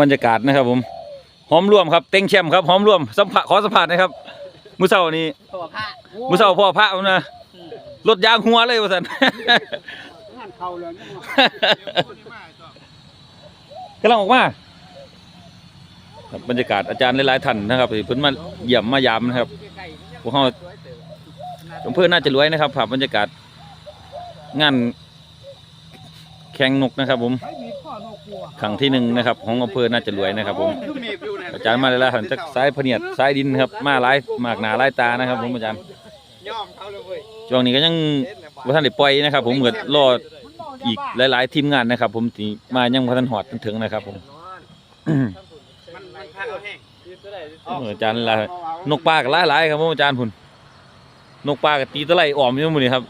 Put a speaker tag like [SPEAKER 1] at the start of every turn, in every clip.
[SPEAKER 1] บรรยากาศนะครับ ผมหอมร่วมครับเต็งแชมป์ครับหอมร่วมสัมผัสขอสัมผัสนะครับมื้อเช้านี้
[SPEAKER 2] ตัวพระ
[SPEAKER 1] มื้อเช้าพ่อพระเอานะรถยางหัวเลยว่าซั่น
[SPEAKER 2] งานเขาเลย
[SPEAKER 1] กำลังออกมาครับบรรยากาศอาจารย์หลายๆท่านนะครับที่เพิ่นมาเยี่ยมมายามนะครับพวกเขาอำเภอน่าจะรวยนะครับภาพบรรยากาศงานแข่งนกนะครับ ผม ครั้งที่หนึ่งนะครับ ของอำเภอน่าจะรวยนะครับ ผม อาจารย์มาหลายๆท่านจากสายพะเนียดสายดินครับมาหลายมากหนาหลายตานะครับ ผมอาจารย์
[SPEAKER 3] ย่อมเขาเลยเว้ย
[SPEAKER 1] ช่วงนี้ก็ยังบ่ทันได้ปล่อยนะครับ ผมเหมือนรออีกหลาย ๆ ทีมงานนะครับ ผมที่มายังบ่ทันหอดถึงนะครับ ผม
[SPEAKER 3] มันมันพักเอาแห้ง
[SPEAKER 1] เอออาจารย์ละนกปลาก็หลายๆครับผมอาจารย์พุ่นนกปลาก็ตีตะไลอ้อมอยู่หมื้นี้ครับ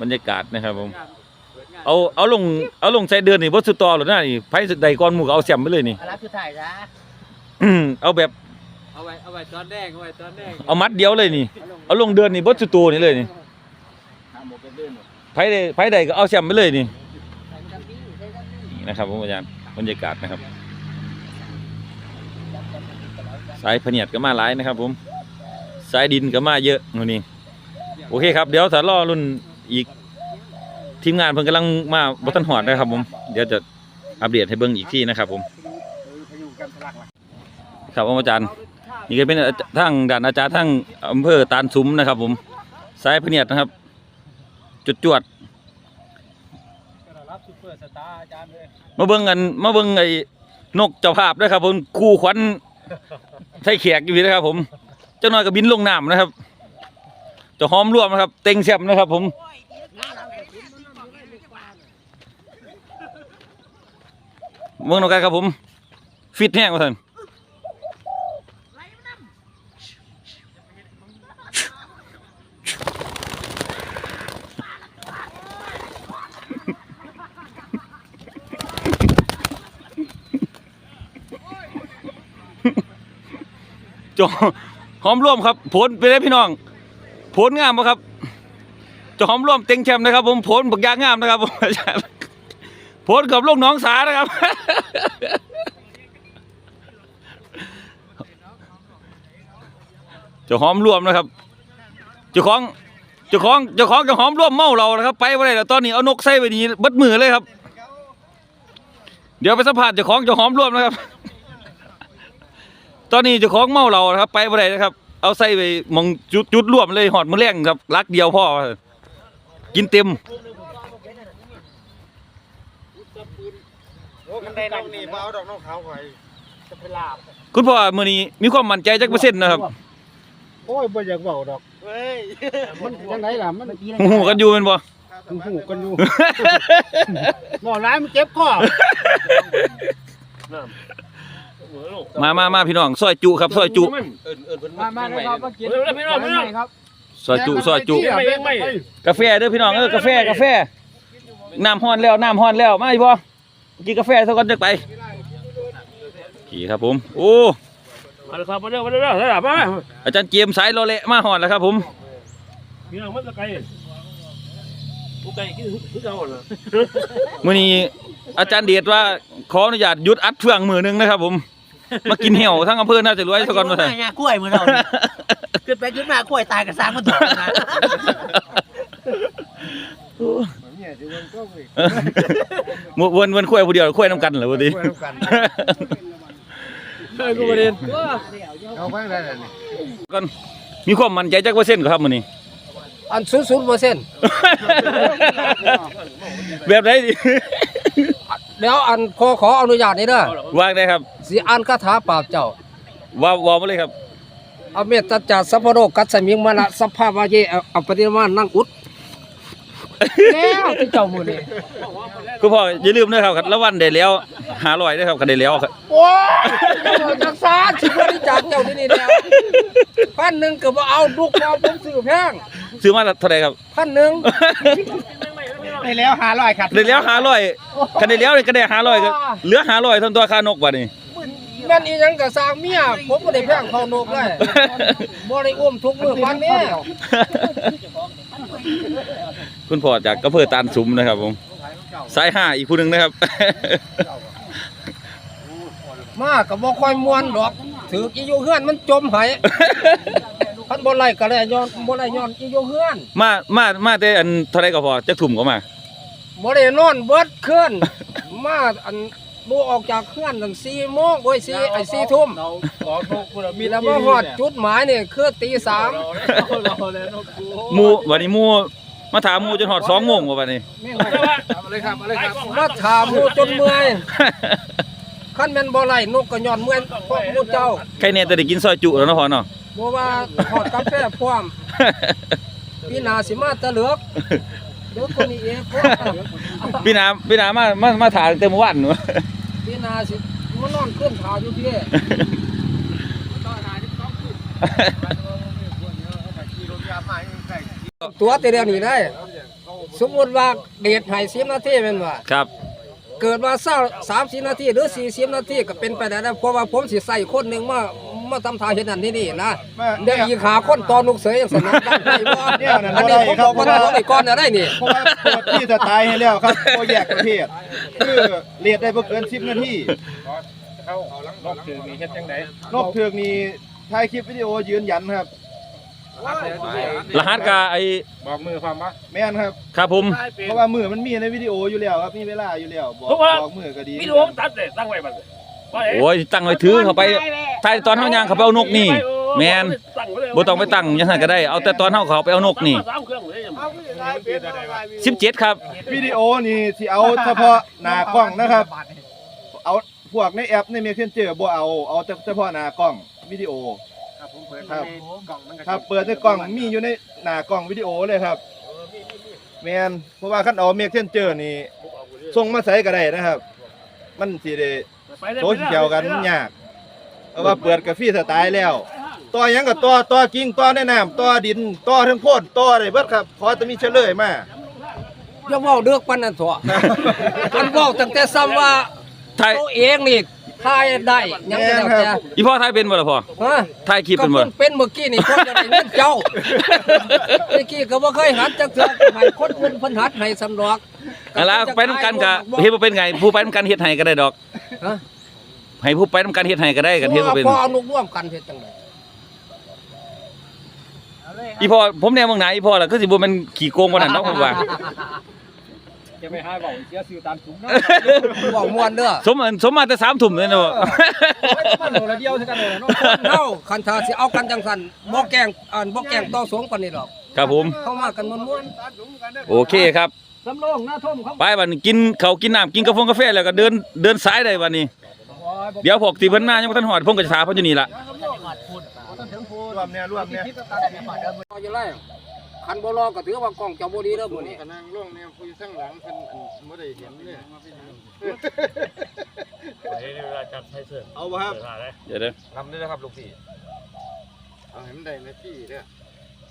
[SPEAKER 1] บรรยากาศนะครับผม เอาเอาลงเอาลงใส่เดือนนี่บ่สุดต่อหรอกนะนี่ไผสุดใดก่อนหมู่ก็เอาแซมไปเลยนี่
[SPEAKER 2] รับคือถ่ายซะ
[SPEAKER 1] อืมเอาแบบ
[SPEAKER 3] เอาไว้เอาไว้ตอนแดงเอาไว้ตอนแดง
[SPEAKER 1] เอามัดเดียวเลยนี่ เอาลงเดือนนี่บ่สุดตัวนี่เลยนี่ไผใดไผใดก็เอาแซมไปเลยนี่นี่นะครับผมอาจารย์บรรยากาศนะครับ สายพะเนียดก็มาหลายนะครับ ผม สายดินก็มาเยอะมื้อนี้โอเคครับ เดี๋ยวถ้ารอรุ่นอีก ทีมงานเพิ่นกำลังมาบ่ทันหอดนะครับผม เดี๋ยวจะอัปเดตให้เบิ่งอีกที่นะครับผม ครับอาจารย์ นี่ก็เป็นทางด่านอาจารย์ทางอำเภอตาลสุมนะครับ ผมสายพเนียดนะครับ จุดจวดมาเบิ่งกันมาเบิ่งไอ้นกเจ้าภาพด้วยครับ ผมคู่ขวัญไทยแขกอยู่นี่นะครับ ผมเจ้าน้อยก็บินลงน้ำนะครับจะหอมร่วมนะครับ เต็งแซมนะครับ ผม เมืองนกกันครับผม ฟิตแห้งว่าท่านเจะหอมร่วมครับผลไปเลยพี่น้อง ผลงามปะครับจะหอมร่วมเต็งแชมป์นะครับผมผลบักยางงามนะครับผม ผลกับลูกน้องสานะครับจ้าหอมรวมนะครับเจ้าของเจ้าของเจ้าของจ้าหอมร่วมเมาเรานะครับ ไปบ่ได้แล้วตอนนี้เอานกใส่ไปนี่เบัดมือเลยครับ เดี๋ยวไปสัมภาษณ์เจ้องจ้าหอมร่วมนะครับ ตอนนี้เจ้าของเมาเรานะครับ ไปบ่ได้นะครับ เอาใส่ไปมองจุดจุดร่วมเลยหอดมือแรงครับรักเดียวพ่อกินเต็ม
[SPEAKER 3] โอ้กันได้น้องนี่บ่เอาดอกน้องเขาข่อยจะไปลาบ
[SPEAKER 1] คุณพ่อมื้อนี้มีความมั่นใจจักเปอร์เซ็นต์นะครับ
[SPEAKER 3] โอ้ยบ่อยากเว้าดอก เว้ย
[SPEAKER 2] มันจังไหนล่ะ มัน
[SPEAKER 1] หูๆกันอยู่แม่นบ่
[SPEAKER 3] หูกันอยู่บ่ร้ายมันเจ็บคอ
[SPEAKER 1] มามามาพี่น้องซอยจุครับซอยจุ
[SPEAKER 2] มามาเลยครับมากินพี่น้องพี่น้องครับ
[SPEAKER 1] ซอยจุซอยจุ
[SPEAKER 3] ไม่ไม่
[SPEAKER 1] กาแฟเด้อพี่น้องเออกาแฟกาแฟน้ำฮ้อนแล้วน้ำฮ้อนแล้วมาอีพ่อ กินกาแฟซะก่อนจักไปขี่ครับผม โอ้
[SPEAKER 3] มาเลยครับมาเด้อมาเด้อได้ล่ะมา
[SPEAKER 1] อาจารย์เกมสายโลเละมาฮอดแล้วครับผม
[SPEAKER 3] พี่น้องมันตะไกผู้ไก่กินคือเก่าน่ะ
[SPEAKER 1] มื้อนี้อาจารย์เดชว่าขออนุญาตหยุดอัดเฟืองมือหนึงนะครับผม มากินเหี่ยวทั้งอำเภอน่าจะรวยซะก่อนว่าซั่น
[SPEAKER 2] กล้วยมือเราขึ้นไปขึ้นมากล้วยตายกับสร้างมันถอดนะ
[SPEAKER 3] เนี่ยสิมันก็เว้ย
[SPEAKER 1] หมู่เวนเวนคุยผู้เดียวคุยนํกันเหรอบ่ดี
[SPEAKER 3] คุยนำกันเฮ้ยกูประเด็นเอาไปได้เลยนี่
[SPEAKER 1] ก่อนมีความมั่นใจจักเปอร์เซ็นต์ครับมื้อนี้
[SPEAKER 2] อันศูนย์ศูนย์เปอร์เซ็นต์
[SPEAKER 1] แบบไหนดี
[SPEAKER 2] แล้วอันพอขออนุญาตนี่เด้อ
[SPEAKER 1] วางได้ครับ
[SPEAKER 2] สิอ่านคาถาปราบเจ้า
[SPEAKER 1] ว่าว่ามาเลยครับ
[SPEAKER 2] อเมตตาจัสัพพโรกัสสมิงมานะสัพพาวาเยอปฏิมานั่งอุด แล้วที่เจ้ามือนี่
[SPEAKER 1] คุณพ่ออย่าลืมนะครับละวันได้แล้ว500ด้วยครับก็ได้แล้วครับ
[SPEAKER 2] โอ้ยจักสารสิบริจาคเจ้าที่นี่แล้วพันหนึ่งก็บ่เอาลูกพอผมซื้อแพง
[SPEAKER 1] ซื้อมาเท่าไหร่ครับ
[SPEAKER 2] พันหนึ่ง
[SPEAKER 3] ได้แล้วหาร้อยครับ
[SPEAKER 1] ได้แล้ว500ก็ได้แล้วนี่ก็ได้500ก็เหลือ500เท่าตัวค่านกบัดนี้
[SPEAKER 2] แม่นอีหยังก็สร้างเมียผมบ่ได้แพงเขานกเลยบ่ได้อุ้มทุกมื้อพันนี้
[SPEAKER 1] คุณพ่อจากกระเพื่อตานสุมนะครับผมสายห้าอีกผู้หนึ่งนะครับ
[SPEAKER 3] โมา
[SPEAKER 2] ก็บ่ค่อยม่วนดอกถืออีอยู่เฮือนมันจมไหายคันบ่ไล่ก็ได้ย้อนบ่ไล่ย้อนอีอยู่เฮือน
[SPEAKER 1] มามามาแต่อันเท่าไรก็พอจักถุ่มก็มา
[SPEAKER 2] บ่ได้นอนเบิดคืนมาอัน บ่ออกจากเฮือนตั้ง4โมงโอ้ย4ไอ้4ทุ่ม
[SPEAKER 3] เราขอทุกคนมี
[SPEAKER 2] แล้วมาฮอดจุดหมายนี่คือตีสาม
[SPEAKER 3] เราแล้วนกกู
[SPEAKER 1] หมู่วันนี้หมู่มาถามหมู่จนฮอด2โมงว่าบัดนี้
[SPEAKER 3] อะไรครับอะไรครับ
[SPEAKER 2] มาถามหมู่จนเมื่อยคันแม่นบ่ไล่นกก็ย้อนเมื่อยเพราะหมู่เจ้า
[SPEAKER 1] ใครเนี่ยแต่ได้กินซอยจุแล้วเนาะพอเนาะ
[SPEAKER 2] บ่ว่าฮอดกาแฟพร้อมพี่นาสิมาตะเหลือก เดี๋ยวคนนี้เองพร้อม
[SPEAKER 1] พี่นาพี่นามามามาถามแต่เมื่อวานหนู
[SPEAKER 2] พี่นาสิมานอนขึ้นขาอยู่พี่ตัวแต่เดียวนี้ได้ สมมุติว่าเดทให้10นาทีแม่นว่า
[SPEAKER 1] ครับ
[SPEAKER 2] เกิดมาเศร้าสามสิบนาทีหรือสี่สิบนาทีก็เป็นไปได้แล้วเพราะว่าผมสิใส่คนหนึ่งมา มาทำทาเห็นนั่นนี่นี่นะเดี๋ยวอีกขาคนตอนลูกเสือยังสนามได้บ่
[SPEAKER 4] เนี่ยนั่น
[SPEAKER 2] อันนี้
[SPEAKER 4] บ่
[SPEAKER 2] ผม
[SPEAKER 4] ได้
[SPEAKER 2] บอก
[SPEAKER 4] ครั
[SPEAKER 2] ว่า
[SPEAKER 4] บ
[SPEAKER 2] ตัวไอ้ก้อนอะไรนี่
[SPEAKER 4] เพราะว่าเปิดที่สไตล์ให้แล้วครับโปรแยกประเภทคือเรียดได้บ่เกิน10นาที
[SPEAKER 3] นกถึงมีเฮ็ดจังได๋
[SPEAKER 4] นอกเทือกนี้ถ่ายคลิปวิดีโอยืนยันครับ
[SPEAKER 1] รหัสกับไอ้
[SPEAKER 3] บอกมือความว่า
[SPEAKER 4] แม่นครับ
[SPEAKER 1] ครับผม
[SPEAKER 4] เพราะว่ามือมันมีในวิดีโออยู่แล้วครับมีเวลาอยู่แล้วบอกบอกมือก็ดี
[SPEAKER 5] วิดีโอมันตัดเลยตั้งไว้บัดเลยว่าเอ๊ะ
[SPEAKER 1] โอ้ยตั้งไว้ถือเข้าไป ถ่ายตอนเฮาย่างเขาไปเอานกนี่ แม่น
[SPEAKER 5] ตั้งไว้เลย
[SPEAKER 1] บ่ต้องไปตั้งอยังไงก็ได้ เอาแต่ตอนเฮาเขาไปเอานกนี่
[SPEAKER 5] สามเครื่องเลย
[SPEAKER 1] 17ครับ
[SPEAKER 4] วิดีโอนี่สิเอาเฉพาะหน้ากล้องนะครับ เอาพวกในแอปในเม s เ e นเจอร์บ่เอาเอาแต่เฉพาะหน้ากล้องวิดีโอ
[SPEAKER 3] ครับผมเปิด
[SPEAKER 4] ครับ
[SPEAKER 3] กล่องมัน
[SPEAKER 4] ครับเปิดในกล้องมีอยู่ในหน้ากล้องวิดีโอเลยครับแมนเพราะว่าคันเอาเมกเทนเจอร์นี่ส่งมาใส่ก็ได้นะครับ มันสิได้โซเชียลกันมันยาก เพราะว่าเปิดกาแฟสไตล์แล้วต่อหยังกับต่อต่อกิ่งต่อในน้ำต่อดินต่อทั้งโพดต่อได้เบิดครับขอจะมีเฉลยมา
[SPEAKER 2] อย่าเว้าเลือกปานนั้นถั่วมันเว้าตั้งแต่ซ้ำว่า
[SPEAKER 1] ถ่าย
[SPEAKER 2] ตัวเองนี่ทายได้ยังจะแล้วแต่
[SPEAKER 1] อีพ่อถ่ายเป็นบ่ล่ะพ่อ
[SPEAKER 2] ฮะ
[SPEAKER 1] ถ่ายคลิป
[SPEAKER 2] ก็
[SPEAKER 1] เป็นบ่
[SPEAKER 2] เพิ่นเป็นเมื่อกี้นี่คนจะได้เงินเจ้าเมื่อกี้ก็บ่เคยหัดจักเทื่อให้คนเพิ่นเพิ่นหัดให้สำรอก
[SPEAKER 1] เอาล่ะไปนํกันก็เฮ็ดบ่เป็นไงผู้ไปนํกันเฮ็ดให้ก็ได้ดอก
[SPEAKER 2] ฮะ
[SPEAKER 1] ให้ผู้ไปนํกันเฮ็ดให้ก็ได้กันเฮ็ดบ่เป็น
[SPEAKER 2] พอเอานุกร่วมกันเฮ็ดจังได๋
[SPEAKER 1] อีพ่อผมแนวเมืองไหนอีพ่อล่ะคือสิบ่แม่นขี้โกงบ่นั่นเนาะผมว่า
[SPEAKER 3] จะไม่ให้บอกเสียสื่อตามถุงเนาะ
[SPEAKER 2] เว้าม่วนเด้อ
[SPEAKER 1] สมอันสมมาแต่3ทุ่มเลยเนาะ
[SPEAKER 3] มันโหลละเดียวเท่ากันเลยเนาะ
[SPEAKER 2] เฮาคันถ้าสิเอากันจังซั่นบ่แกล้งอ่านบ่แกล้งต่อสงปานนี้หรอก
[SPEAKER 1] ครับผม
[SPEAKER 2] เข้ามากันม่วน
[SPEAKER 1] โอเคครับ
[SPEAKER 3] สำโรงหน้าท่มครับ
[SPEAKER 1] ไปบัดนี้กินข้าวกินน้ำกินกาแฟกาแฟแล้วก็เดินเดินสายได้บัดนี้ เดี๋ยวพวกที่เพิ่นมายังบ่ทันฮอดผมก็จะถามเพิ่นอยู่นี่ล่ะ
[SPEAKER 4] รวมเนี่ยรวมเนี่ย
[SPEAKER 2] เอาอยู่ไรคันบ่รอก็ถือว่ากล้องเจ้าบ่ดีเด้อมื้อนี้
[SPEAKER 4] นั่งลงเนี่ยคุยข้างหลังเพิ่นบ่ได้เห็นเนี่ย
[SPEAKER 5] เฮ้ยเวลาจับใช้เสือ
[SPEAKER 4] เอาบ่ครับ
[SPEAKER 5] เวลาเลย
[SPEAKER 1] เดี๋ยวเด้อ
[SPEAKER 3] ทำได้แล้วครับลูกพี่
[SPEAKER 4] เอาให้มันได้นาทีเด้อ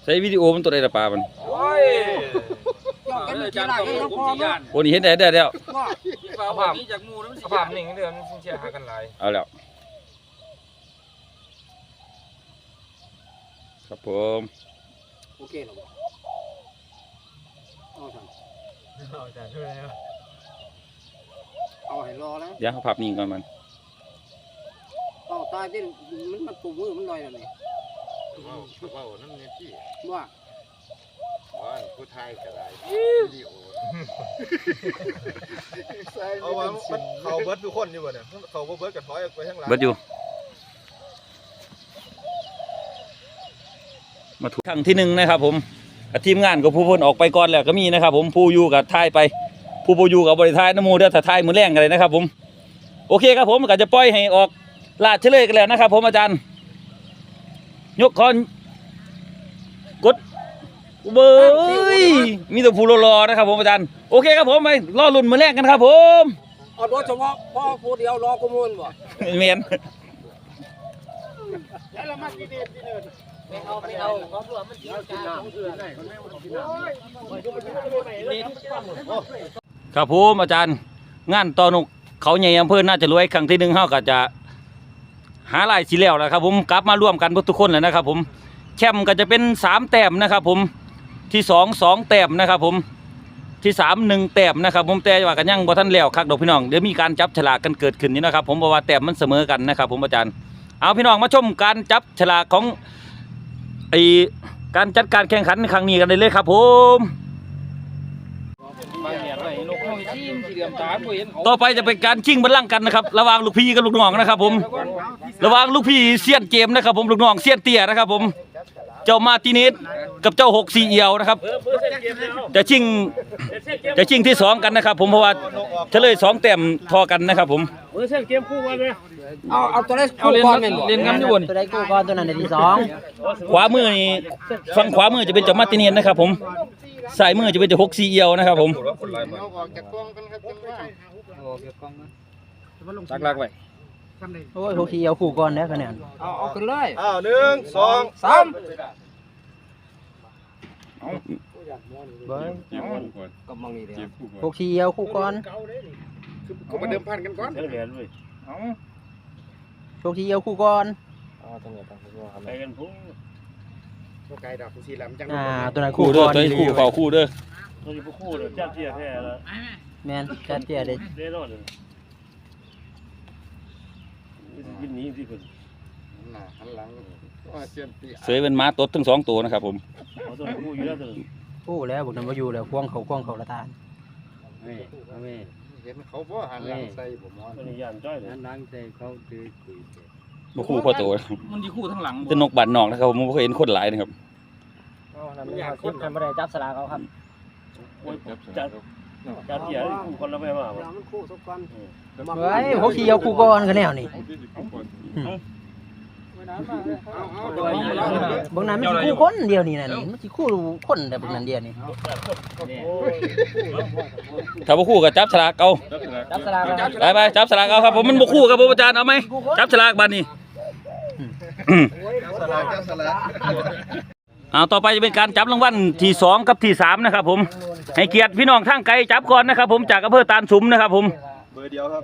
[SPEAKER 1] ใช้วิดีโอมันตัวใดละปลามัน
[SPEAKER 3] โอ้ย
[SPEAKER 2] เจ้ากันกี่ได้ให้เราพอเนาะ
[SPEAKER 1] โอ้นี่เห็นได้ได้แล้ว
[SPEAKER 3] สภาพจากมูสภาพนิ่งเดือนมันเสียหากันหลาย
[SPEAKER 1] เอาแล้วครับผม
[SPEAKER 2] โอเคแล้วบ่เอาซั่นเอาให้รอแล้ว
[SPEAKER 1] เดี๋ยวเขาภาพนิ่งก่อนมัน
[SPEAKER 2] เอาตายที่มันมันปูมือมันลอยแล้วนี่
[SPEAKER 4] ว้าวว้าวนั่นเนี่ยที่
[SPEAKER 2] ว่า
[SPEAKER 4] ว่าผู้ไทยก็ได้วิดีโอเอาว่ามันเขาเบิดทุกคนอยู่บ่เนี่ยเขาบ่เบิดก็ถอยออกไปข้างหลัง
[SPEAKER 1] เบิดอยู่ มาถูกครั้งที่หนึ่งนะครับ ผมอะทีมงานก็ผู้เพ้นออกไปก่อนแล้วก็มีนะครับ ผมผู้อยู่กับทายไป ผู้ผู้อยู่กับบริทายน้ำมูเด้อถ้าทายมือแรงกันเลยนะครับ ผม โอเคครับผมก็จะปล่อยให้ออกลาดเฉลยกันแล้วนะครับ ผมอาจารย์ ยกคอนกด เบยมีแต่ผู้รอๆนะครับผมอาจารย์โอเคครับผมไปรอลุ่นมือแรกกันครับผม
[SPEAKER 2] เอาโดยเฉพาะพ่อผู้เดียวรอกุมูลบ่
[SPEAKER 1] เมน
[SPEAKER 2] เอาไปเอาเขาตัวมันสิกินน้ำ
[SPEAKER 1] ครับผมอาจารย์ งานตอนกเขาใหญ่อำเภอน่าจะรวยครั้งที่หนึ่งเฮาก็จะ หาลายสีแล้วนะครับผมกลับมาร่วมกันหมดทุกคนแล้วนะครับผมแชมป์ก็จะเป็นสามแต้มนะครับผม ที่สองสองแต้มนะครับผมที่สามหนึ่งแต้มนะครับผมแต่ว่ากันยังบ่ทันแล้วคักดอกพี่น้องเดี๋ยวมีการจับฉลากกันเกิดขึ้นนี่นะครับ ผมเพราะว่าแต้มมันเสมอกันนะครับ ผมอาจารย์ เอาพี่น้องมาชมการจับฉลากของไอการจัดการแข่งขันในครั้งนี้กันได้เลยครับ ผมต่อไปจะเป็นการชิงบัลลังก์กันนะครับระหว่างลูกพี่กับลูกน้องนะครับ ผม ระหว่างลูกพี่เซียนเกมนะครับ ผมลูกน้องเซียนเตี้ยนะครับ ผม เจ้ามาร์ติเนสกับเจ้าหกซีเอียวนะครับ จะชิงจะชิงที่สองกันนะครับ ผมเพราะว่าเฉลยสองแต้มทอกันนะครับ ผม
[SPEAKER 5] มือเส้นเกมคู่กันเลย
[SPEAKER 2] เอาเอาตัวนี้
[SPEAKER 3] เอาเรียน
[SPEAKER 2] ก่
[SPEAKER 3] กัน
[SPEAKER 2] แม่นบ่
[SPEAKER 3] เรียนกันอยู่บน
[SPEAKER 6] ตัวใดกู้ก่อนตัวนั้นได้ที่สอง
[SPEAKER 1] ขวามือนี่ฝั่งขวามือจะเป็นเจ้ามาร์ติเนสนะครับ ผมซ้ายมือจะเป็นเจ้าหกซีเอียวนะครับ ผม
[SPEAKER 3] ตักลักไว้
[SPEAKER 6] โอ้ยโหขี้เอาคู่ก่อนแล้วคะแนน
[SPEAKER 2] เอาเอาขึ้นเลย
[SPEAKER 4] อ้าวหนึ่งสอง
[SPEAKER 2] สาม
[SPEAKER 6] เบิ้ง
[SPEAKER 2] ก็มองนี่เดียว
[SPEAKER 6] โหขี้เอาคู่ก่อน
[SPEAKER 5] ก็มาเดิมพันกันก่อนเดี๋ยวเรียนเลย
[SPEAKER 6] โหขี้เอาคู่ก่อน
[SPEAKER 5] ไปกันพุ่ง
[SPEAKER 6] อ่าตัวนั้น
[SPEAKER 1] คู่
[SPEAKER 6] คู่
[SPEAKER 1] เด้
[SPEAKER 6] ก่
[SPEAKER 1] อ
[SPEAKER 6] อน
[SPEAKER 1] ตัวนี้คู่เฝ้าคู่เด้อ
[SPEAKER 5] ตัวนี้พวกคู่เลยจ้าเตี้ยแท้แล้ว
[SPEAKER 6] แม่นจัดเตี้ยเด้
[SPEAKER 5] เด้รอดเลย กินนี้ที่คน
[SPEAKER 1] เสยเป็นม้าตดทั้งสองตัวนะครับผม
[SPEAKER 5] เอาตัวคู่อยู่แล้วตัว
[SPEAKER 6] คู่แล้วบอกนั้นบ่อยู่แล้วควงเขาควงเขาละตา
[SPEAKER 5] ตัวนี้ยานจ้อยเลย
[SPEAKER 1] บ่คู่พ่อโต
[SPEAKER 3] มันดีคู่ทั้งหลัง
[SPEAKER 1] เป็นนกบานนอกนะครับผมบ่เคยเห็นคนหลายนะครับ
[SPEAKER 6] อยากคนกันบ่ได้จับสลากเขาครับ
[SPEAKER 5] โอ้ยจัด จัดเตี้ยคู่คนละไม่มา
[SPEAKER 2] มันคู่ทุกกัน
[SPEAKER 6] เฮ้ยโหขี้เอาคู่ก่อนคะแนนนี่บางนั้นมันสิคู่คนเดียวนี่น่ะนี่มันสิคู่คนแต่บางนั้นเดียวนี่
[SPEAKER 1] ถ้าบ่คู่ก็จับฉลากเอา
[SPEAKER 6] จับสลากครับ
[SPEAKER 1] ไปไปจับฉลากเอาครับผมมันบ่คู่กับผมอาจารย์เอาไหมจับฉลากบัดนี้
[SPEAKER 4] สลากจ้าสลาก
[SPEAKER 1] เอาต่อไปจะเป็นการจับรางวัลที่สองกับที่สามนะครับ ผมให้เกียรติพี่น้องทางไกลจับก่อนนะครับ ผมจากอำเภอตาลสุมนะครับ ผม
[SPEAKER 4] เบอร์เดียวครับ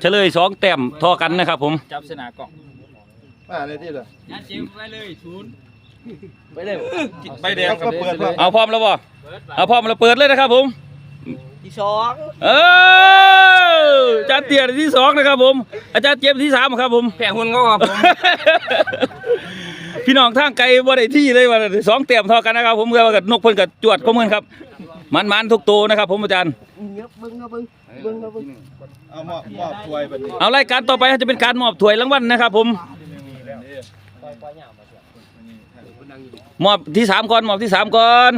[SPEAKER 1] เฉลยสองแต้มทอกันนะครับ ผม
[SPEAKER 3] จับสนากล่อง
[SPEAKER 4] มาเลยที่เลย
[SPEAKER 3] ยัดจิ้มไปเลยศูนย์
[SPEAKER 1] ไปเลย
[SPEAKER 3] ใบแดง
[SPEAKER 4] ก็เปิดครับ
[SPEAKER 1] เอาพร้อมแล้วบ่เอาพร้อมแล้วเปิดเลยนะครับ ผม
[SPEAKER 6] ที่สอง
[SPEAKER 1] เอออาจารย์เตี้ยที่สองนะครับ ผม อาจารย์เจี๊ยบที่สามครับ ผม
[SPEAKER 3] แผ่หุ่นเขาครับผม
[SPEAKER 1] พี่น้องทางไกลบ่ได้ที่เลยว่าสองเตรียมเทอกันนะครับ ผมเพื่อว่ากับนกเพิ่นกับจวดของเพิ่นครับมันมันๆทุกตัวนะครับ ผมอาจารย์
[SPEAKER 4] เอามอบมอบถ้วยบัดนี้
[SPEAKER 1] เอารายการต่อไปจะเป็นการมอบถ้วยรางวัลนะครับ ผมมอบที่สามก่อนมอบที่สามก่อน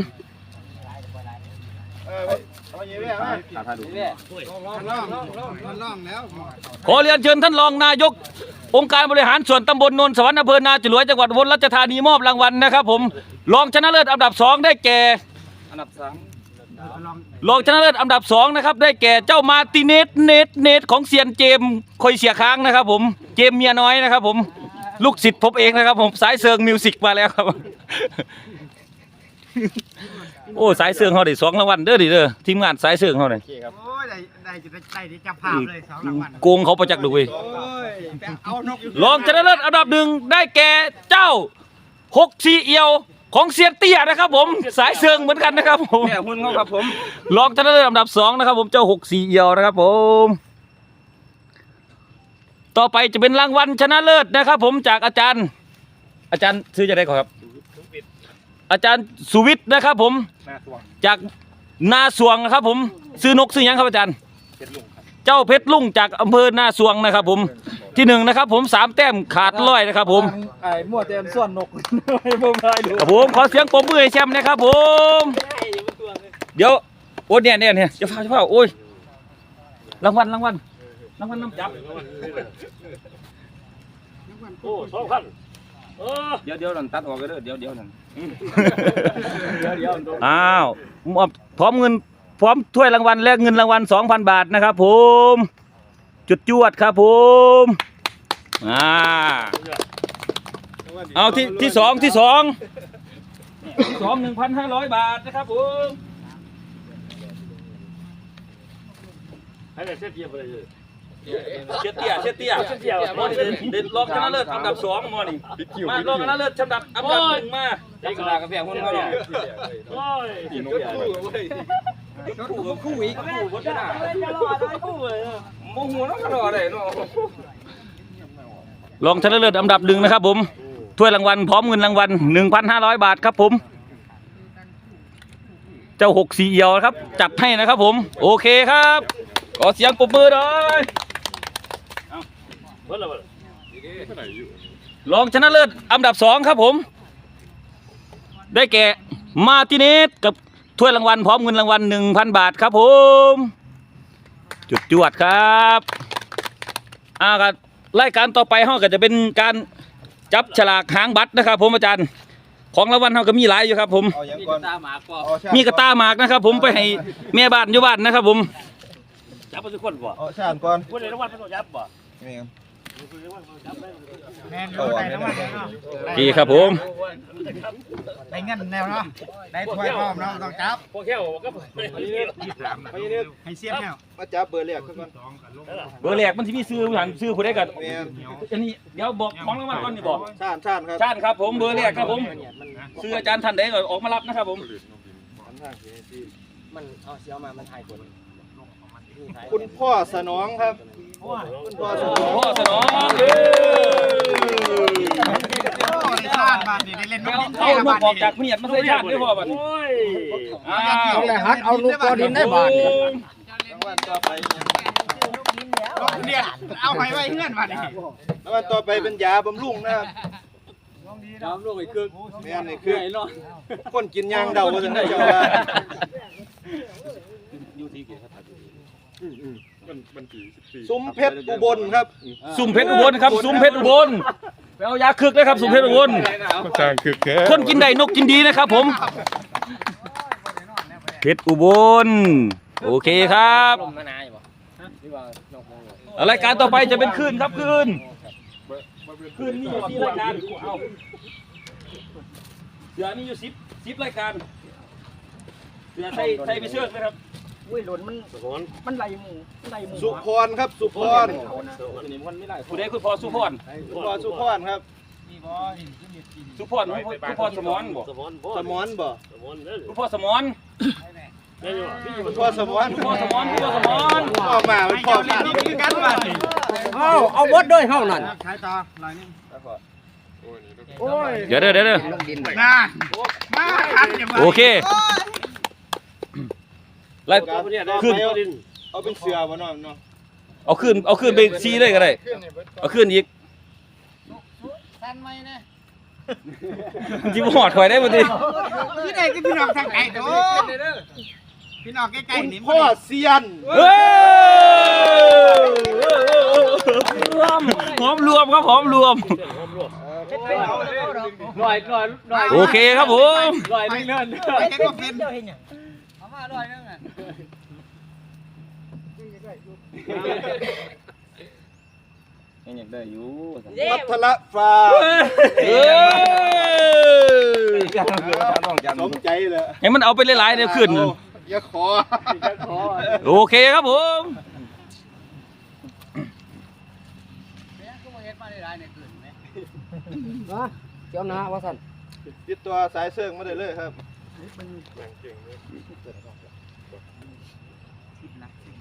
[SPEAKER 1] ขอเรียนเชิญท่านรองนายก องค์การบริหารส่วนตำบลนนสวรรค์อำเภอนาจรวยจังหวัดอุบลราชธานีมอบรางวัลนะครับ ผมรองชนะเลิศอันดับสองได้แก่
[SPEAKER 3] อันดับสาม
[SPEAKER 1] รองชนะเลิศอันดับสองนะครับ ได้แก่เจ้ามาติเนสเนตเนตของเซียนเจมคอยเสียค้างนะครับ ผมเจมเมียน้อยนะครับ ผมลูกศิษย์ผมเองนะครับ ผมสายเซิงมิวสิกมาแล้วครับ โอ้สายเซิงเขาได้สองรางวัลเด้อดิเด้อทีมงานสายเซิงเขาเนี่ย
[SPEAKER 7] โอ้ยได้ได้จะได้ได้จับภาพเลยสองรางวัล
[SPEAKER 1] โกงเขาประจักษ์ดูเว้ย
[SPEAKER 7] โอ้ยแต่เอานกอยู่
[SPEAKER 1] รองชนะเลิศอันดับหนึ่งได้แก่เจ้าหกซีเอียวของเซียนเตี้ยนะครับผมสายเซิงเหมือนกันนะครับผม
[SPEAKER 3] แผ่หุ่นเขาครับผม
[SPEAKER 1] รองชนะเลิศอันดับสองนะครับผมเจ้าหกสี่เอียวนะครับผม ต่อไปจะเป็นรางวัลชนะเลิศนะครับ ผมจากอาจารย์ อาจารย์ซื้อจะได้ก่อนครับ อาจารย์สุวิทย์นะครับผมจากนาสวงนะครับผมซื้อนกซื้อหยังครับอาจารย์เจ้าเพชรลุงจากอำเภอนาสวงนะครับผมที่หนึ่งนะครับผมสามแต้มขาดร้อยนะครับผม
[SPEAKER 3] ไอ้มั่วเต็มส่วนนกให้ผมได้ดู
[SPEAKER 1] ครับผมขอเสียงปรบมือให้แชมป์นะครับผม เดี๋ยวโอ้เนี่ยเนี่ยเนี่ยจะพาจะพาโอ้ยรางวัลรางวัลรางวัลน้ำจับ
[SPEAKER 5] โอ้สองพัน เออ
[SPEAKER 3] เดี๋ยวเดี๋ยวนั่นตัดออกกันเด้อเดี๋ยวเดี๋ยวนั่น
[SPEAKER 1] อ้าวมอบพร้อมเงินพร้อมถ้วยรางวัลและเงินรางวัล2,000 บาทนะครับผม จุดจวดครับผมอ่าเอาที่ที่สองที่สองที่สองหนึ่งพันห้าร้อยบาทนะครับผม
[SPEAKER 5] ให้ได้เส้นเทียบไปเลย
[SPEAKER 1] อ เชียเตี้ยเชียเตี้ย
[SPEAKER 5] เกี่ย
[SPEAKER 1] มอนี่เด่นเด่นรองชนะเลิศอันดับสองมอนี่มารองชนะเลิศอันดับอันดับหนึ่งมา
[SPEAKER 3] จักรลากระเพียงคนเขาเนี่ย
[SPEAKER 5] โอ้ย
[SPEAKER 3] คู่กับคู่อีกคู่บ่ได้
[SPEAKER 5] จะรอได้กูเลย
[SPEAKER 3] โมโหแล้วก็รอได้เนาะ
[SPEAKER 1] รองชนะเลิศอันดับหนึ่งนะครับผมถ้วยรางวัลพร้อมเงินรางวัล1,500 บาทครับผม เจ้าหกสีเอียวครับ จัดให้นะครับผม โอเคครับ ขอเสียงปรบมือหน่อย
[SPEAKER 5] เพิ่นละบ่
[SPEAKER 1] รองชนะเลิศอันดับสองครับผม ได้แก่มาร์ติเนสกับถ้วยรางวัลพร้อมเงินรางวัล1,000บาทครับผม จุดจวดครับอ่าครับรายการต่อไปเราก็จะเป็นการจับฉลากหางบัตรนะครับ ผมอาจารย์ ของรางวัลเราก็มีหลายอยู่ครับ ผม
[SPEAKER 4] เอาอย่างก่อน
[SPEAKER 3] ตาหมากกว่า
[SPEAKER 4] เอาชา
[SPEAKER 1] มีกระตาหมากนะครับ ผมไปให้แม่บ้านอยู่บ้านนะครับ ผม
[SPEAKER 5] จับบ่ทุกคนบ่
[SPEAKER 4] เอาชาก่อน
[SPEAKER 5] ผู้ใดรางวัลเพิ่นต้องจับบ่
[SPEAKER 4] แม่น
[SPEAKER 7] แมนอยู่ได้น้ำมันเนาะ
[SPEAKER 1] โอเคครับผม
[SPEAKER 7] ได้เงินแนวเนาะได้ถ้วยพร้อมเนาะต้องจับ
[SPEAKER 5] พวกแก้วก็
[SPEAKER 7] ให้เสียบแนว
[SPEAKER 4] มาจับเบอร์แรกขึ้นก่อน
[SPEAKER 1] เบอร์แรกมันที่มีซื้อหันซื้อผู้ใดกัน
[SPEAKER 4] แม่น
[SPEAKER 1] อันนี้เดี๋ยวบอกของรางวัลก่อนนี่บอก
[SPEAKER 4] ชาญชาญครับ
[SPEAKER 1] ชาติครับผมเบอร์แรกครับผมซื้ออาจารย์ท่านใดก็ออกมารับนะครับผม
[SPEAKER 3] มันเอาเสียวมามันถ่ายคน
[SPEAKER 4] คุณพ่อสนองครับ คุณพ่อสนอง
[SPEAKER 1] พ่อสนองเด้
[SPEAKER 7] โอ้ได้ชาติบาทนี่ได้เล่นนกดิน
[SPEAKER 1] เอา
[SPEAKER 7] แท้
[SPEAKER 1] ลู
[SPEAKER 7] บาก
[SPEAKER 1] ออกจากเมียดมาใส่ชาติด้วยพ่อบัดนี้
[SPEAKER 5] โอ้ย
[SPEAKER 1] อ้า
[SPEAKER 2] เอาเลยฮัดเอาลูกกอดินได้บาทนี่
[SPEAKER 4] รางวัลต่อไป
[SPEAKER 7] นกเดียเอาไว้ไว้เงื่อนบาทนี่
[SPEAKER 4] รางวัลต่อไปเป็นยาบำรุงนะครับ
[SPEAKER 3] น้ำลงอีกครึ่ง
[SPEAKER 4] แม่นนี่คือ
[SPEAKER 3] ไอ้เนาะ
[SPEAKER 4] คนกินยางเดาว่าซั่นนะเจ้าว่า ซุ้มเพชรอุบลครับ
[SPEAKER 1] สุ่มเพชรอุบลครับสุ่มเพชรอุบลไปเอายาคึกนะครับสุ่มเพชรอุบล
[SPEAKER 8] สร้างคือแก
[SPEAKER 1] คนกินได้นกกินดีนะครับ ผมเพชรอุบลโอเคครับ
[SPEAKER 3] ลมนานอยู่บ่หรือว่านกมองอยู่
[SPEAKER 1] รายการต่อไปจะเป็นคลื่นครับคลื่นคลื่นมีอยู่สี่รายการเอาเสือมีอยู่สิบสิบรายการเสือใส่ใส่ไปเชือกนะครับ
[SPEAKER 3] อุ้ยหล่นมันมันไหลหมูมันไหลหมู
[SPEAKER 4] สุพรครับสุพร
[SPEAKER 1] ผู้ใดคุณพ่อสุพร
[SPEAKER 4] สุพรสุพรครับ
[SPEAKER 1] สุพรสุพรสมอนบอก
[SPEAKER 5] สมอนบ่
[SPEAKER 4] สมอนบ่
[SPEAKER 5] สมอนเด้อ
[SPEAKER 1] สุพรสมอน
[SPEAKER 5] แม่นอยู่พี่อยู่
[SPEAKER 4] สุพรสมอน
[SPEAKER 1] สุพรสมอนสุพรสมอน
[SPEAKER 4] พ่อมาเป็นพ่อมา
[SPEAKER 7] นี่คือกันบาทนี่
[SPEAKER 2] เอาเอาบดด้วยเฮานั่น
[SPEAKER 7] ใช้ต่อลอยนึง
[SPEAKER 1] เดี๋ยวเดี๋ยวเดี๋ยว
[SPEAKER 2] ลงดิน
[SPEAKER 7] น่ามาทันอย่ามา
[SPEAKER 1] โอเค ราย
[SPEAKER 5] การเนี่ยได้
[SPEAKER 1] ขึ้น
[SPEAKER 5] ไปเอาดิน
[SPEAKER 4] เอาเป็นเสือบ่เนาะเนาะ
[SPEAKER 1] เอาขึ้นเอาขึ้นไปซีเลยก็ได้ เอาขึ้นอีก
[SPEAKER 7] ทันไหมเนี่ย
[SPEAKER 1] จิบหอดถอยได้บ่ดิ
[SPEAKER 7] พี่ได้ก็พี่น้องทางไกลโอ้พี่น้องใกล้
[SPEAKER 4] คุณ
[SPEAKER 7] ๆนี่
[SPEAKER 4] พ่อเซียน
[SPEAKER 1] เฮ้ยรวมหอมรวมครับหอมรวม
[SPEAKER 3] ลอยลอยลอย
[SPEAKER 1] โอเคครับผม
[SPEAKER 3] ลอยไม่เลื่อน
[SPEAKER 7] ไปแค่ก็เป็น
[SPEAKER 1] ยังได้อยู่
[SPEAKER 4] วั ฒระฟาร์ม
[SPEAKER 1] เอ้ย
[SPEAKER 4] สมใจเลย
[SPEAKER 1] ให้มันเอาไปหลายๆเดี๋ยวขึ้น
[SPEAKER 4] เอาอย่าขอ
[SPEAKER 1] โอเคครับผม
[SPEAKER 2] เจ้าหน้าว่าสั่น
[SPEAKER 4] ติดตัวสายเสื่องมาได้เลยครับ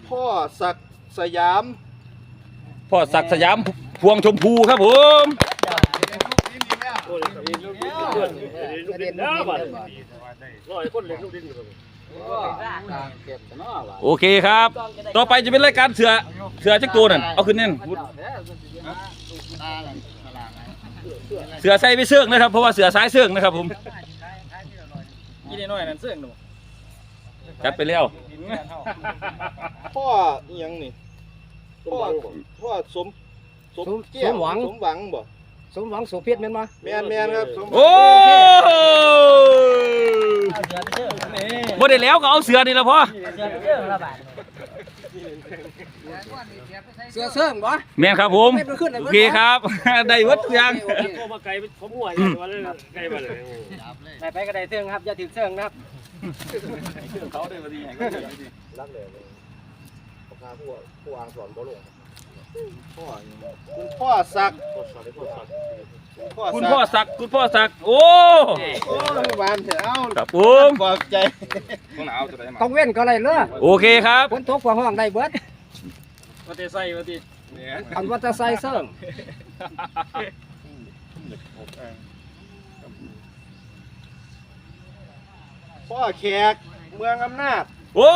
[SPEAKER 4] พ่อศักดิ์ สยาม
[SPEAKER 1] พ่อศักดิ์สยามพวงชมพูครับผม
[SPEAKER 5] โอ้ยลูกดินเพื่อนลูกดินเด้อบัดร้อยคนเล่นลูกดินอยู่บัด
[SPEAKER 1] โอเคครับ ต่อไปจะเป็นรายการเสือเสือจักรตัวนั่นเอาขึ้นแน่นเสือใส่ไปเสือกนะครับเพราะว่าเสือสายเสือกนะครับผม
[SPEAKER 3] ยี่น้อยนั่นเสื่องหนู
[SPEAKER 1] จัดไปแล้ว
[SPEAKER 4] พ่ออิหยังนี่พ่อพ่อสมสมแก้วสมหวังบ่
[SPEAKER 2] สมหวังโสเภชแม่นบ่
[SPEAKER 4] แมนแมนครับสม
[SPEAKER 1] โอ้บ่ได้แล้วก็เอาเสือนี่ละพ่อ
[SPEAKER 2] เสือเสื่องบ่
[SPEAKER 1] แม่นครับผมโอเคครับ ได้วัดทุกอย่าง
[SPEAKER 5] โอ้มาไกลผมหัวอยู่ว่าเลยไกลมาเลย
[SPEAKER 3] ไปไปก็ได้เสื่องครับอย่าถึงเสื่องนะครับ
[SPEAKER 4] รักเลยราคาผู้ผู้วางสอนบ่ลงคุณพ่อศักดิ์
[SPEAKER 1] คุณพ่อศักดิ์คุณพ่อศักดิ์โอ้
[SPEAKER 4] โอ้ยหวานเถอะเอ้า
[SPEAKER 1] ครับผม
[SPEAKER 4] บอกใจ
[SPEAKER 2] ต้องเว้นก็ไรเลย
[SPEAKER 1] โอเคครับ
[SPEAKER 2] ฝนตกฟ้าห้องได้เบิด
[SPEAKER 3] มาเตะใส่มาตี
[SPEAKER 2] อันว่าจะใส่เสื้อ
[SPEAKER 4] พ่อแขกเมืองอำนาจ
[SPEAKER 1] โอ้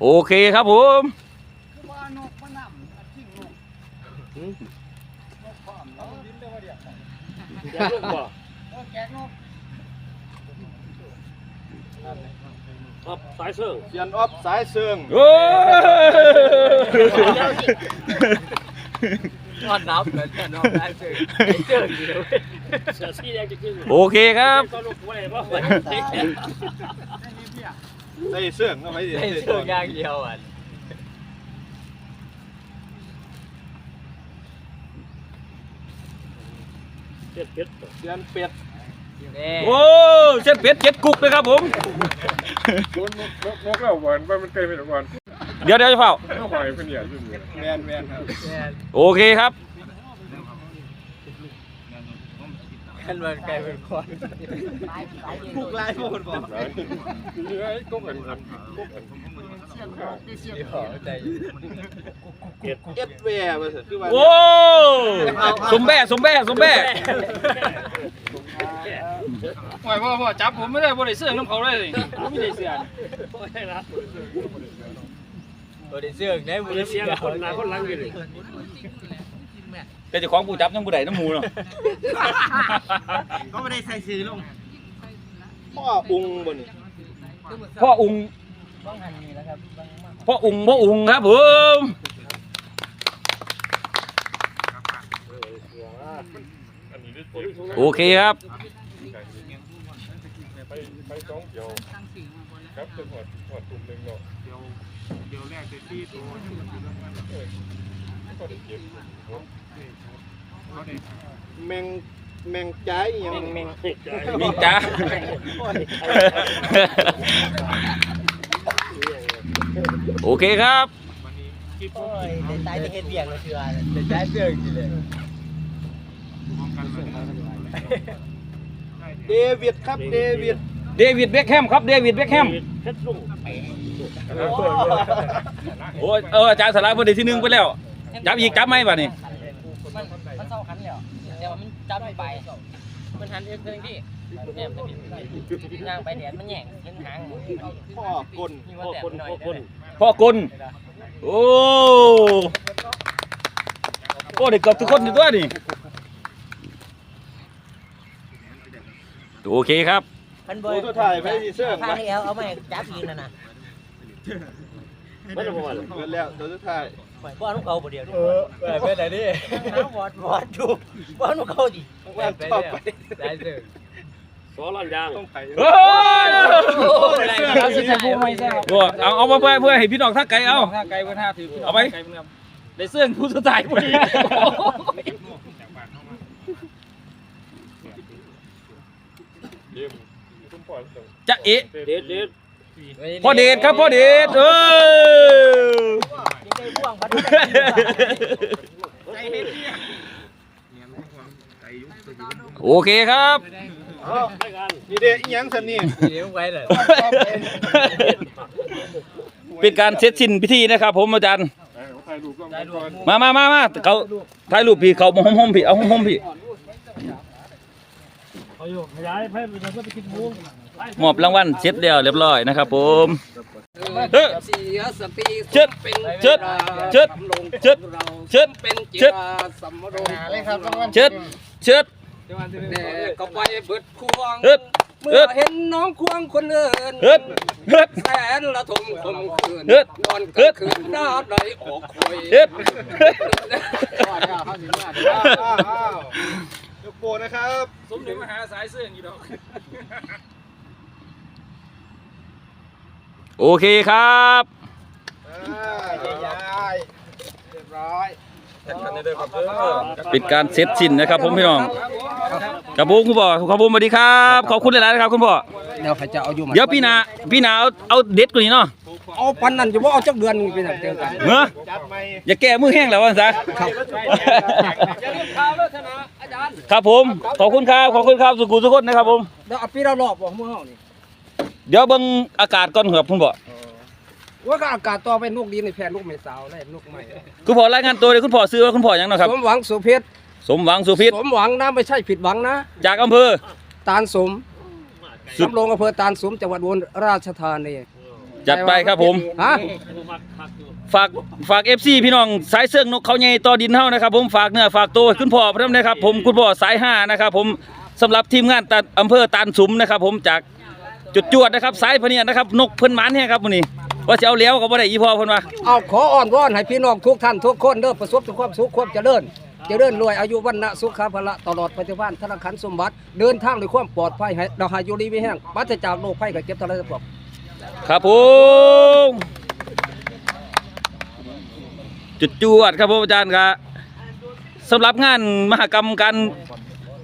[SPEAKER 1] โอเคครับผม
[SPEAKER 5] แกลูกบ่ครับสายเสื่อง
[SPEAKER 4] เซียนออฟสายเซิง
[SPEAKER 1] โอ้
[SPEAKER 3] นอนนับเลยนอนได้เจอเจออยู่เลย
[SPEAKER 5] เสือสีแดงจะขึ้น
[SPEAKER 1] โอเคครับ
[SPEAKER 5] ก็ลูกไว้บ่
[SPEAKER 4] ใส่เซิงเอาไว้ดิ
[SPEAKER 3] ได้เจออย่างเดียวอะ
[SPEAKER 5] เจ็ดเจ็ด
[SPEAKER 4] เซียนเป็ด
[SPEAKER 1] โอ้เส้นเป็ดเจ็ดกุกเลยครับผม
[SPEAKER 8] นกเราหวานว่ามันเคยเป็นก่อน
[SPEAKER 1] เดี๋ยวเดี๋ยวจะเฝ้า
[SPEAKER 8] ข้าวหอยเป็นอย่างอยู่
[SPEAKER 4] แมนแมนครับ
[SPEAKER 1] โอเคครับ
[SPEAKER 3] กันมันกลายเป็นคน
[SPEAKER 4] ผูกลายโพดบอก
[SPEAKER 8] เนื้อก็เหมือนกันก็เหมือน
[SPEAKER 3] เดี๋ยวใจ
[SPEAKER 5] เจ็ด
[SPEAKER 4] เอ็ดแวร์ว่าสิคือว่า
[SPEAKER 1] โอ้สมแบ่สมแบ่สมแบ่
[SPEAKER 3] ปล่อยพ่อพ่อจับผมไม่ได้บ่ได้เสื้อน้ำเขาเลยไม่ได้เสื้อ
[SPEAKER 5] โอ้ยนะ
[SPEAKER 3] บ่ได้เสื้อไหนบ่
[SPEAKER 5] มัน
[SPEAKER 3] ได้
[SPEAKER 5] เสี
[SPEAKER 3] เสื้
[SPEAKER 5] ย
[SPEAKER 3] อ
[SPEAKER 5] คนหน้าคนหลังอยู่เลย
[SPEAKER 1] แต่เจ้าของผู้จับยังผู้ใดน้ำหมูเนาะ
[SPEAKER 7] ก็ไม่ได้ใส่ซื้อลง
[SPEAKER 4] พ่ออุงบ่นี่
[SPEAKER 1] พ่ออุงพ่ออุงพ่ออุงครับผมโอเคครับ
[SPEAKER 8] ไปไปสองเดียวครับจนหอดหอดตุ่มหนึ่งเนาะ
[SPEAKER 7] เดี๋ยวเดี๋ยวแรกจะที่ตัว
[SPEAKER 8] ก็ได้เก็บ
[SPEAKER 7] เขาได้
[SPEAKER 4] แมงแมงจ้ายอิหยัง
[SPEAKER 5] เม่งเม่งใจ
[SPEAKER 1] มิงจ้าโอเคครับ
[SPEAKER 6] โอ้ยเดี๋ยวตายจะเฮ็ดเบียกเลยเชื่อ
[SPEAKER 3] จะใช้เสื้อจริงเลย
[SPEAKER 4] เดวิดครับเดวิด
[SPEAKER 1] เดวิดเบคแฮมครับเดวิดเบคแฮม
[SPEAKER 5] เพชรลุง
[SPEAKER 1] โอ้ยเอออาจารย์สลากพอดีที่หนึ่งไปแล้ว จับอีกจับไหมบ่นี่
[SPEAKER 6] มันมันเศร้าขันแล้วแต่ว่ามันจับไม่ไปมันหันเองเพิ่งที่เนี่ยมันเป็นย่างไปแดดมันแหย่งเห็นหางมัน
[SPEAKER 4] พ่อกล
[SPEAKER 6] มี
[SPEAKER 5] พ่
[SPEAKER 6] ว่า
[SPEAKER 5] อ
[SPEAKER 6] แต่
[SPEAKER 5] คน
[SPEAKER 6] หน่อย
[SPEAKER 5] พ่อคน
[SPEAKER 1] พ่อกลโอ้โอ้เด็กเกือบทุกคนอยู่ด้วยนี่โอเคครับ
[SPEAKER 6] มัน
[SPEAKER 4] โอ้สุดท้ายไปสิเซิง
[SPEAKER 6] พาให้เอาเอามาจับอีกนั่นน่ะ
[SPEAKER 5] ไม่ได้ประมาณ
[SPEAKER 4] เกิดแล้วตัวสุดท้าย
[SPEAKER 6] ปล่อยบ้านของเขาบ่เดียวนี่
[SPEAKER 3] เออไปไหนดิ
[SPEAKER 6] หาบอดบอดดูบ้านของเขาดิ
[SPEAKER 4] ว่าชอบไป
[SPEAKER 3] ใช้เสื้อ
[SPEAKER 5] สอลันยาง
[SPEAKER 4] ต้องไป
[SPEAKER 1] โอ้ย
[SPEAKER 3] เอาสิใช้ผู้ไม่ใช่ครับ
[SPEAKER 1] โอ้เอาเอามาเพื่อเพื่อให้พี่น้องทักไกลเอา
[SPEAKER 3] ถ้าไกลเพิ่นห้าถือ
[SPEAKER 1] เอาไป
[SPEAKER 3] ไกลเพิ่นครับได้เสื้อผู้สุดท้ายพอดี
[SPEAKER 8] เยี่ยมคุณพ่อส่ง
[SPEAKER 1] จะเอะ
[SPEAKER 5] เด็ดเด็ด
[SPEAKER 1] พ่อเดชครับพ่อเดชเออ
[SPEAKER 6] ยังได้พ่วงพัด
[SPEAKER 1] โอเคครับ
[SPEAKER 5] ไม่กัน
[SPEAKER 4] นี่เด้อีหยังสันนี่
[SPEAKER 3] เดี๋ยวไว้เลย
[SPEAKER 1] เป็นการเสร็จสิ้นพิธีนะครับ ผมอาจารย์
[SPEAKER 8] ถ่ายรูปก็มาก่อน
[SPEAKER 1] มามามามาเขาถ่ายรูปพี่เขามาห่มๆพี่ เอาห่มๆพี่
[SPEAKER 5] เอาอยู่ขยายให้ไปจะไปกินหมู
[SPEAKER 1] มอบรางวัลเสร็จแล้วเรียบร้อยนะครับผม เฮ้ย
[SPEAKER 2] เสียสติ
[SPEAKER 1] เชิด
[SPEAKER 2] เป็น
[SPEAKER 1] เชิดเชิดเชิด
[SPEAKER 2] เรา
[SPEAKER 1] เชิด
[SPEAKER 2] เป็นจิ
[SPEAKER 1] เชิด
[SPEAKER 2] ราสำรอง
[SPEAKER 7] เลยครับรางวัล
[SPEAKER 1] เชิดเชิด
[SPEAKER 2] แต่ก็ไปเบิดควง
[SPEAKER 1] เอิด
[SPEAKER 2] เมื่
[SPEAKER 1] เอิ
[SPEAKER 2] อ
[SPEAKER 1] ด
[SPEAKER 2] เห็นน้องควงคนอื่น
[SPEAKER 1] เฮ็ดเฮ็ด
[SPEAKER 2] แสนละทมคมคืน
[SPEAKER 1] เอิด
[SPEAKER 2] นอนกลางคืนหน้าใดออกคอย
[SPEAKER 1] เฮ็ด
[SPEAKER 4] อ้าวอ้าวยกโปรนะครับ
[SPEAKER 3] สมเด็จมหาสายเสื้ออยู่ดอก
[SPEAKER 1] โอเคครับ
[SPEAKER 4] อ่าเรียบร้อย
[SPEAKER 1] ปิดการเสร็จสิ้นนะครับ ผมพี่น้องครับผมคุณพ่อขอบคุณสวัสดีครับขอบคุณหลายๆนะครับคุณพ่อ
[SPEAKER 2] เดี๋ยวเขาจะเอาอยู่มา
[SPEAKER 1] เดี๋ยวพี่นาพี่นาเอาเอาเด็ดกว่านี้เนาะ
[SPEAKER 2] เอาปันนั่นจะว่าเอาจักเดือนหนึ่งไปนั่นเจอกัน
[SPEAKER 1] เนอะอย่าแก้มือแห้งแล้วว่าซะ
[SPEAKER 2] อย่าลืมข่าวแล้วนะอาจารย์
[SPEAKER 1] ครับผมขอบคุณครับขอบคุณครับสุขุมทุกคนนะครับผม
[SPEAKER 2] เดี๋ยวเอาปีละรอบบ่มื้อเฮานี่
[SPEAKER 1] เดี๋ยวเบิ่งอากาศก่อนครับคุณพ่อ
[SPEAKER 2] ว่าก็อากาศต่อไปลูกดีในแพนลูกไม่สาวได้ลูกใหม่
[SPEAKER 1] คุณพ่อรายงานตัวเลยคุณพ่อซื้อว่าคุณพ่อหยังเนาะครับ
[SPEAKER 2] สมหวังสุเพชร
[SPEAKER 1] สมหวังสุพิษ
[SPEAKER 2] สมหวังนะไม่ใช่ผิดหวังนะ
[SPEAKER 1] จากอำเภอ
[SPEAKER 2] ตาลสม
[SPEAKER 1] สุด
[SPEAKER 2] สำโรงอำเภอตาลสมจังหวัดอุบลราชธานี
[SPEAKER 1] จัดไปครับผม
[SPEAKER 2] ฮะ
[SPEAKER 1] ฝากฝาก FC พี่น้องสายเสื่องนกเขาใหญ่ต่อดินเฮานะครับผมฝากเนื้อฝากตัวให้คุณพ่อพร้อมนะครับผมคุณพ่อสายห้านะครับผมสำหรับทีมงานตัดอำเภอตาลสุมนะครับผมจาก จุดจวดนะครับสายพะเนียดนะครับ นกเพิ่นหมานแฮครับมื้อนี้ว่าสิเอาแล้วก็บ่ได้อีพ่อเพิ่นว่า
[SPEAKER 2] เอาขออ้อนวอนให้พี่น้องทุกท่านทุกคนเด้อประสบความสุขความเจริญเจริญรวยอายุวันนะสุขภาละตลอดปฏิภาณธนาคารสมบัติเดินทางด้วยความปลอดภัยให้ดาวหายุรีไม่แห้งปราศจากโรคภัยกับเจ็บทรมาน
[SPEAKER 1] ครับผมจุดจวดครับผมอาจารย์ครับสำหรับงานมหกรรมการ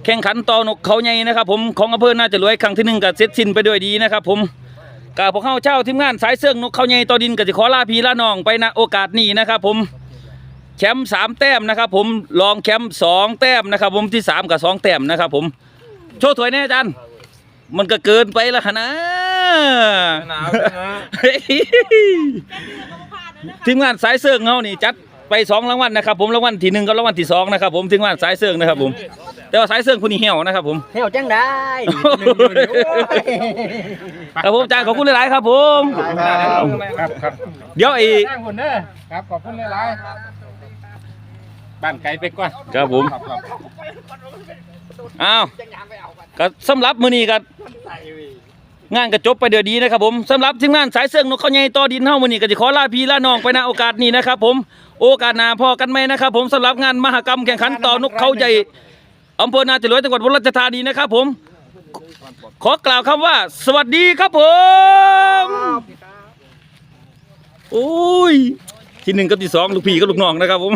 [SPEAKER 1] แข่งขันต่อนกเขาใหญ่นะครับผมของอำเภอน่าจะรวยครั้งที่หนึ่งก็เสร็จสิ้นไปด้วยดีนะครับผมกับพวกเข้าเจ้าทีมงานสายเสื่องนกเขาใหญ่ต่อดินก็จะขอลาพี่ลาน้องไปณโอกาสนี้นะครับผมแชมป์สามแต้มนะครับผมรองแชมป์สองแต้มนะครับผมที่สามกับสองแต้มนะครับผมโชว์ถวยแน่อาจารย์มันก็เกินไปแล้วนะ
[SPEAKER 3] หนาวนะ
[SPEAKER 1] ทีมงานสายเสิร์งเฮานี่จัด ไปสองรางวัลนะครับผมรางวัลที่หนึ่งกับรางวัลที่สองนะครับผมทีมงานสายเสิร์งนะครับผม แต่ว่าสายเสิร์งคุณนี่เหี่ยวนะครับผม
[SPEAKER 6] เที่ยวจังได้
[SPEAKER 1] ครับผมอาจารย์ขอบคุณหลายๆครับ ผม
[SPEAKER 3] ครับครับ
[SPEAKER 1] เดี๋ยวไอ้
[SPEAKER 3] ขอบคุณเด้อครับขอบคุณหลายๆบ้านไกลไปก่อน
[SPEAKER 1] ครับผม
[SPEAKER 3] ครับครับ
[SPEAKER 1] อ้าวก็สำหรับมื้อนี้ก็ งานก็จบไปเดี๋ยวดีนะครับผมสำหรับทีมงานสายเสิร์งนกเขาใหญ่ต่อดินเฮามื้อนี้ก็สิขอลาพี่ลาน้องไปณโอกาสนี้นะครับผมโอกาสหน้าพอกันไหมนะครับผมสำหรับงานมหกรรมแข่งขันต่อนกเขาใหญ่อำเภอนาจรวยจังหวัดอุบลราชธานีนะครับผม ขอกล่าวคำว่า สวัสดีครับผมโอ้ยที่หนึ่งกับที่สองลูกพี่กับลูกน้องนะครับผม